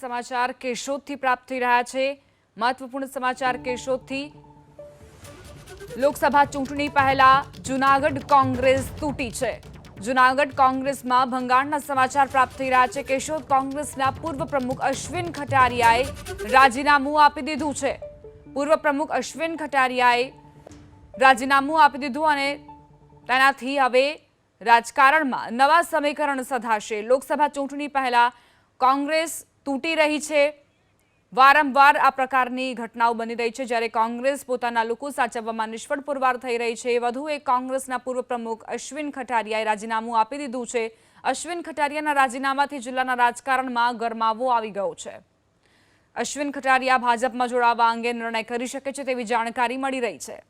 સમાચાર કેશોદથી પ્રાપ્ત થઈ રહ્યા છે. મહત્વપૂર્ણ સમાચાર કેશોદથી. લોકસભા ચૂંટણી પહેલા જુનાગઢ કોંગ્રેસ તૂટી છે. જુનાગઢ કોંગ્રેસમાં ભંગાણના સમાચાર પ્રાપ્ત થઈ રહ્યા છે. કેશોદ કોંગ્રેસના પૂર્વ પ્રમુખ અશ્વિન ખટારિયાએ રાજીનામું આપી દીધું છે. પૂર્વ પ્રમુખ અશ્વિન ખટારિયાએ રાજીનામું આપી દીધું અને તેનાથી હવે રાજકારણમાં નવા સમીકરણ સધાશે. લોકસભા ચૂંટણી પહેલા કોંગ્રેસ તૂટી રહી છે. વારંવાર આ પ્રકારની ઘટનાઓ બની રહી છે. જ્યારે કોંગ્રેસ પોતાના લોકો સાચવવામાં નિષ્ફળ પુરવાર થઈ રહી છે. વધુ એક કોંગ્રેસના પૂર્વ પ્રમુખ અશ્વિન ખટારિયાએ રાજીનામું આપી દીધું છે. અશ્વિન ખટારિયાના રાજીનામાથી જિલ્લાના રાજકારણમાં ગરમાવો આવી ગયો છે. અશ્વિન ખટારિયા ભાજપમાં જોડાવા અંગે નિર્ણય કરી શકે છે તેવી જાણકારી મળી રહી છે.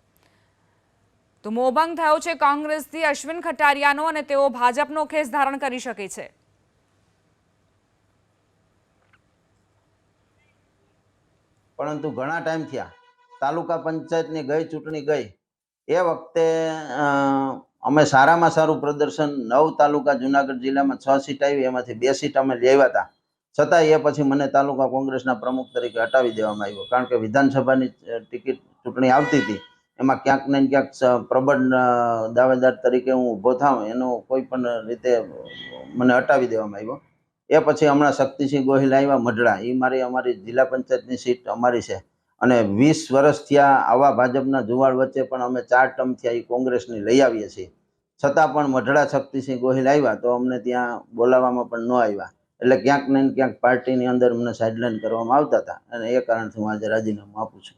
તો મોભંગ થયો છે કોંગ્રેસથી અશ્વિન ખટારિયાનો અને તેઓ ભાજપનો ખેસ ધારણ કરી શકે છે. પરંતુ ઘણા ટાઈમ થયા. તાલુકા પંચાયતની ગઈ, ચૂંટણી ગઈ. એ વખતે અમે સારામાં સારું પ્રદર્શન નવ તાલુકા, જુનાગઢ જિલ્લામાં છ સીટ આવી, એમાંથી બે સીટ અમે લેવા હતા છતાં એ પછી મને તાલુકા કોંગ્રેસના પ્રમુખ તરીકે હટાવી દેવામાં આવ્યો, કારણ કે વિધાનસભાની ટિકિટ ચૂંટણી આવતી હતી. એમાં ક્યાંક ને ક્યાંક પ્રબળ દાવેદાર તરીકે હું ઊભો થાઉં, એનો કોઈ પણ રીતે મને હટાવી દેવામાં આવ્યો. એ પછી હમણાં શક્તિસિંહ ગોહિલ આવ્યા મઢડા. એ મારી અમારી જિલ્લા પંચાયતની સીટ અમારી છે. અને વીસ વર્ષ થયા આવા ભાજપના જુવાળ વચ્ચે પણ અમે ચાર ટર્મ થયા એ કોંગ્રેસની લઈ આવીએ છીએ. છતાં પણ મઢડા શક્તિસિંહ ગોહિલ આવ્યા તો અમને ત્યાં બોલાવવામાં પણ ન આવ્યા. એટલે ક્યાંક ને ક્યાંક પાર્ટીની અંદર અમને સાઇડલાઇન કરવામાં આવતા હતા. અને એ કારણથી હું આજે રાજીનામું આપું છું.